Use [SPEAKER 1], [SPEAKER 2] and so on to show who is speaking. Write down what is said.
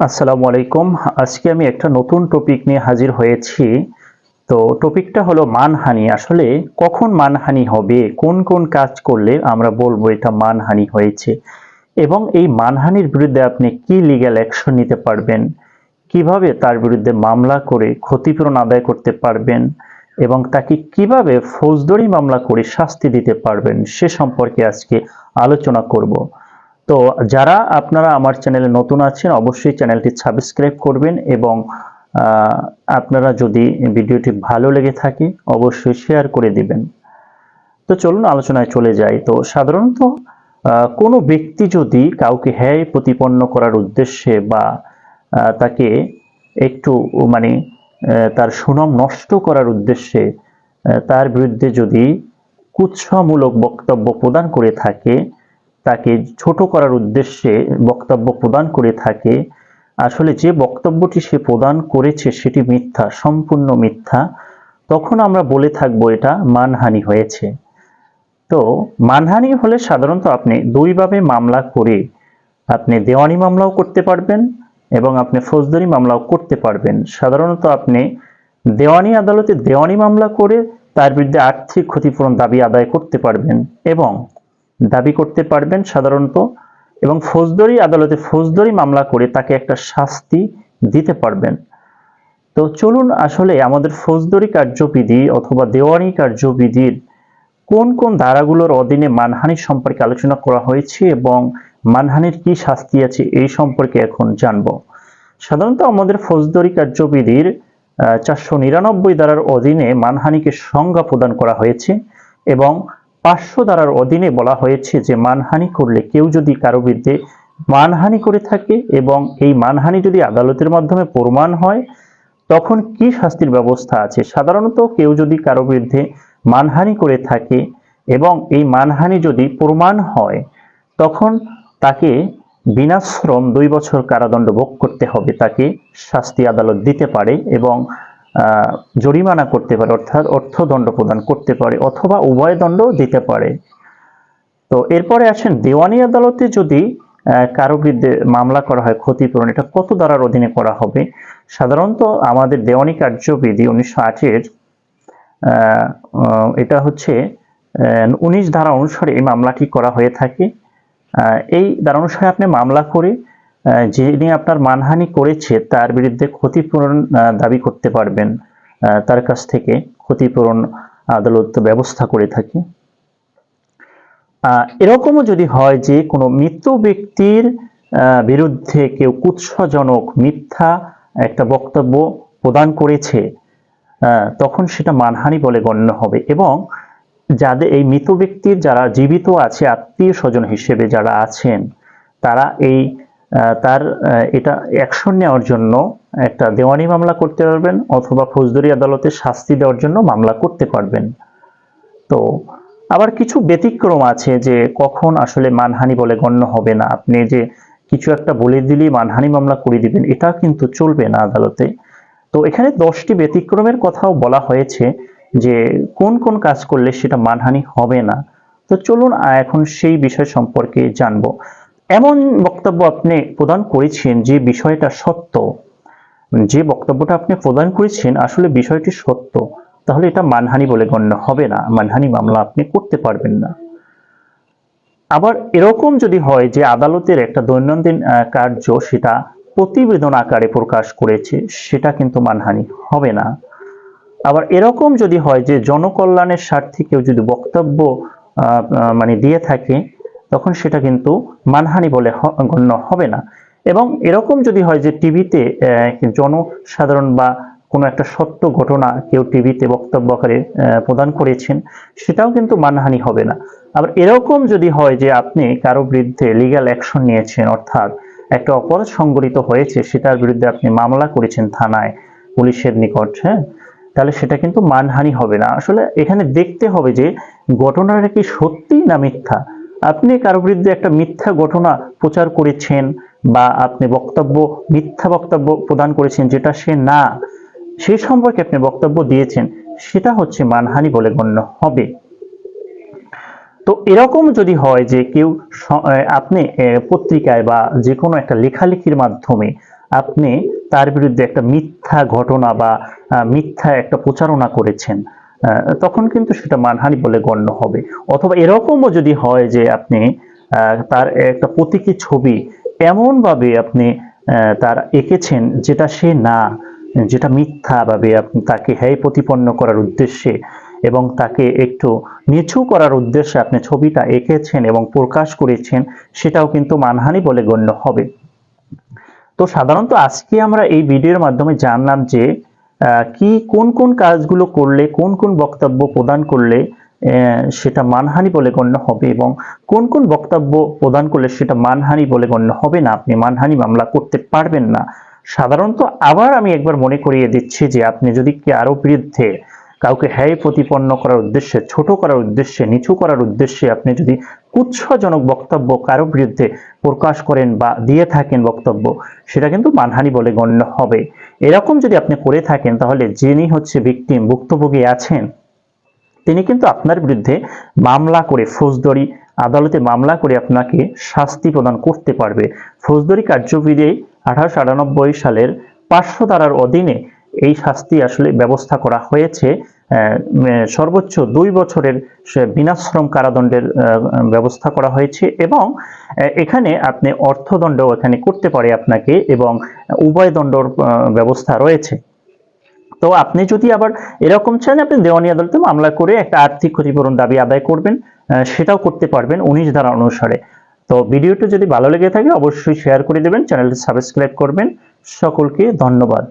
[SPEAKER 1] আসসালামু আলাইকুম। আজকে আমি একটা নতুন টপিক নিয়ে হাজির হয়েছি। তো টপিকটা হলো মানহানি। আসলে কখন মানহানি হবে? কোন কোন কাজ করলে আমরা বলব এটা মানহানি হয়েছে? এবং এই মানহানির বিরুদ্ধে আপনি কি লিগ্যাল অ্যাকশন নিতে পারবেন? কীভাবে তার বিরুদ্ধে মামলা করে ক্ষতিপূরণ আদায় করতে পারবেন? এবং তাকে কীভাবে ফৌজদারি মামলা করে শাস্তি দিতে পারবেন? সে সম্পর্কে আজকে আলোচনা করব। তো যারা আপনারা আমার চ্যানেলে নতুন আছেন, অবশ্যই চ্যানেলটি সাবস্ক্রাইব করবেন এবং আপনারা যদি ভিডিওটি ভালো লেগে থাকে, অবশ্যই শেয়ার করে দিবেন। তো চলুন আলোচনায় চলে যাই। তো সাধারণত কোনো ব্যক্তি যদি কাউকে হ্যায় প্রতিপন্ন করার উদ্দেশ্যে বা তাকে একটু মানে তার সুনাম নষ্ট করার উদ্দেশ্যে তার বিরুদ্ধে যদি কুৎসামূলক বক্তব্য প্রদান করে থাকে তাকে ছোট করার উদ্দেশ্যে বক্তব্য প্রদান করে থাকে। আসলে যে বক্তব্যটি সে প্রদান করেছে সেটি মিথ্যা, সম্পূর্ণ মিথ্যা। তখন আমরা বলে থাকব এটা মানহানি হয়েছে। তো মানহানি হলে সাধারণত আপনি দুইভাবে মামলা করে আপনি দেওয়ানি মামলাও করতে পারবেন এবং আপনি ফৌজদারি মামলাও করতে পারবেন। সাধারণত আপনি দেওয়ানি আদালতে দেওয়ানি মামলা করে তার বিরুদ্ধে আর্থিক ক্ষতিপূরণ দাবি আদায় করতে পারবেন এবং দাবি করতে পারবেন সাধারণত এবং ফৌজদারি আদালতে ফৌজদারি মামলা করে তাকে একটা শাস্তি দিতে পারবেন। তো চলুন আসলে আমাদের ফৌজদারি কার্যবিধি অথবা দেওয়ানি কার্যবিধির কোন কোন ধারাগুলোর অধীনে মানহানি সম্পর্কে আলোচনা করা হয়েছে এবং মানহানির কি শাস্তি আছে এই সম্পর্কে এখন জানব। সাধারণত আমাদের ফৌজদারি কার্যবিধির চারশো নিরানব্বই ধারার অধীনে মানহানিকে সংজ্ঞা প্রদান করা হয়েছে এবং পাঁচশো ধারার অধীনে বলা হয়েছে যে মানহানি করলে কেউ যদি কারও বিরুদ্ধে মানহানি করে থাকে এবং এই মানহানি যদি আদালতের মাধ্যমে প্রমাণ হয়, তখন কি শাস্তির ব্যবস্থা আছে? সাধারণত কেউ যদি কারও বিরুদ্ধে মানহানি করে থাকে এবং এই মানহানি যদি প্রমাণ হয়, তখন তাকে বিনাশ্রম দুই বছর কারাদণ্ড ভোগ করতে হবে। তাকে শাস্তি আদালত দিতে পারে এবং জরিমানা করতে পারে, অর্থাৎ অর্থদণ্ড প্রদান করতে পারে অথবা উভয় দণ্ড দিতে পারে। তো এরপরে আসেন, দেওয়ানি আদালতে যদি কারও বিরুদ্ধে মামলা করা হয়, ক্ষতিপূরণ, এটা কত ধারার অধীনে করা হবে? সাধারণত আমাদের দেওয়ানি কার্যবিধি উনিশশো আটের এটা হচ্ছে উনিশ ধারা অনুসারে এই মামলাটি করা হয়ে থাকে। এই ধারা অনুসারে আপনি মামলা করে যিনি আপনার মানহানি করেছে, তার বিরুদ্ধে ক্ষতিপূরণ দাবি করতে পারবেন। তার কাছ থেকে ক্ষতিপূরণ, আদালত ব্যবস্থা করে থাকে। এরকমও যদি হয় যে কোনো মৃত ব্যক্তির বিরুদ্ধে কেউ কুৎসজনক মিথ্যা একটা বক্তব্য প্রদান করেছে তখন সেটা মানহানি বলে গণ্য হবে এবং যাদের এই মৃত ব্যক্তির যারা জীবিত আছে, আত্মীয় স্বজন হিসেবে যারা আছেন, তারা এই তার এটা অ্যাকশন নেওয়ার জন্য একটা দেওয়ানি মামলা করতে পারবেন অথবা ফৌজদারি আদালতে শাস্তি দেওয়ার জন্য মামলা করতে পারবেন। তো আবার কিছু ব্যতিক্রম আছে যে কখন আসলে মানহানি বলে গণ্য হবে না। আপনি যে কিছু একটা বলে দিলেই মানহানি মামলা করে দিবেন, এটা কিন্তু চলবে না আদালতে। তো এখানে দশটি ব্যতিক্রমের কথাও বলা হয়েছে যে কোন কোন কাজ করলে সেটা মানহানি হবে না। তো চলুন এখন সেই বিষয় সম্পর্কে জানব। এমন বক্তব্য আপনি প্রদান করেছেন যে বিষয়টা সত্য, যে বক্তব্যটা আপনি প্রদান করেছেন আসলে বিষয়টি সত্য, তাহলে এটা মানহানি বলে গণ্য হবে না, মানহানি মামলা আপনি করতে পারবেন না। আবার এরকম যদি হয় যে আদালতের একটা দৈনন্দিন কার্য সেটা প্রতিবেদন আকারে প্রকাশ করেছে, সেটা কিন্তু মানহানি হবে না। আবার এরকম যদি হয় যে জনকল্যাণের স্বার্থে কেউ যদি বক্তব্য মানে দিয়ে থাকে তখন সেটা কিন্তু মানহানি বলে গণ্য হবে না। এবং এরকম যদি হয় যে টিভিতে জনসাধারণ বা কোনো একটা সত্য ঘটনা কেউ টিভিতে বক্তব্য আকারে প্রদান করেছেন, সেটাও কিন্তু মানহানি হবে না। আবার এরকম যদি হয় যে আপনি কারও বিরুদ্ধে লিগ্যাল অ্যাকশন নিয়েছেন, অর্থাৎ একটা অপরাধ সংগঠিত হয়েছে, সেটার বিরুদ্ধে আপনি মামলা করেছেন থানায়, পুলিশের নিকট হ্যাঁ? তাহলে সেটা কিন্তু মানহানি হবে না। আসলে এখানে দেখতে হবে যে, ঘটনাটা কি সত্যি না মিথ্যা? আপনি কারও বিরুদ্ধে একটা মিথ্যা ঘটনা প্রচার করেছেন বা আপনি বক্তব্য, মিথ্যা বক্তব্য প্রদান করেছেন যেটা সে না, সে সম্পর্কে আপনি বক্তব্য দিয়েছেন, সেটা হচ্ছে মানহানি বলে গণ্য হবে। তো এরকম যদি হয় যে কেউ আপনি পত্রিকায় বা যে কোনো একটা লেখালেখির মাধ্যমে আপনি তার বিরুদ্ধে একটা মিথ্যা ঘটনা বা মিথ্যা একটা প্রচারণা করেছেন তখন কিন্তু সেটা মানহানি বলে গণ্য হবে। অথবা এরকমও যদি হয় যে আপনি তার একটা প্রতীকী ছবি এমনভাবে আপনি তার এঁকেছেন যেটা সে না, যেটা মিথ্যা ভাবে আপনি তাকে হ্যায় প্রতিপন্ন করার উদ্দেশ্যে এবং তাকে একটু নিচু করার উদ্দেশ্যে আপনি ছবিটা এঁকেছেন এবং প্রকাশ করেছেন, সেটাও কিন্তু মানহানি বলে গণ্য হবে। তো সাধারণত আজকে আমরা এই ভিডিওর মাধ্যমে জানলাম যে কি, কোন কোন কাজগুলো করলে, কোন কোন বক্তব্য প্রদান করলে সেটা মানহানি বলে গণ্য হবে এবং কোন কোন বক্তব্য প্রদান করলে সেটা মানহানি বলে গণ্য হবে না? আপনি মানহানি মামলা করতে পারবেন না। সাধারণত আবার আমি একবার মনে করিয়ে দিচ্ছি যে আপনি যদি কারও বিরুদ্ধে কাউকে হ্যায় প্রতিপন্ন করার উদ্দেশ্যে, ছোট করার উদ্দেশ্যে, নিচু করার উদ্দেশ্যে আপনি যদি কুৎসজনক বক্তব্য কারও বিরুদ্ধে প্রকাশ করেন বা দিয়ে থাকেন বক্তব্য, সেটা কিন্তু মানহানি বলে গণ্য হবে। এরকম যদি আপনি করে থাকেন, তাহলে যিনি হচ্ছে ভিকটিম ভুক্তভোগী আছেন, তিনি কিন্তু আপনার বিরুদ্ধে মামলা করে ফৌজদারি, আদালতে মামলা করে আপনাকে শাস্তি প্রদান করতে পারবে। ফৌজদারি কার্যবিধি আঠারোশো আটানব্বই সালের পাঁচশো ধারার অধীনে এই শাস্তি আসলে ব্যবস্থা করা হয়েছে। সর্বোচ্চ দুই বছরের বিনাশ্রম কারাদণ্ডের ব্যবস্থা করা হয়েছে এবং এখানে আপনি অর্থদণ্ড এখানে করতে পারে আপনাকে এবং উভয় দণ্ডর ব্যবস্থা রয়েছে। তো আপনি যদি আবার এরকম চান, আপনি দেওয়ানি আদালতে মামলা করে একটা আর্থিক ক্ষতিপূরণ দাবি আদায় করবেন সেটাও করতে পারবেন উনিশ ধারা অনুসারে। তো ভিডিওটি যদি ভালো লেগে থাকে, অবশ্যই শেয়ার করে দেবেন চ্যানেলটি সাবস্ক্রাইব করবেন। সকলকে ধন্যবাদ।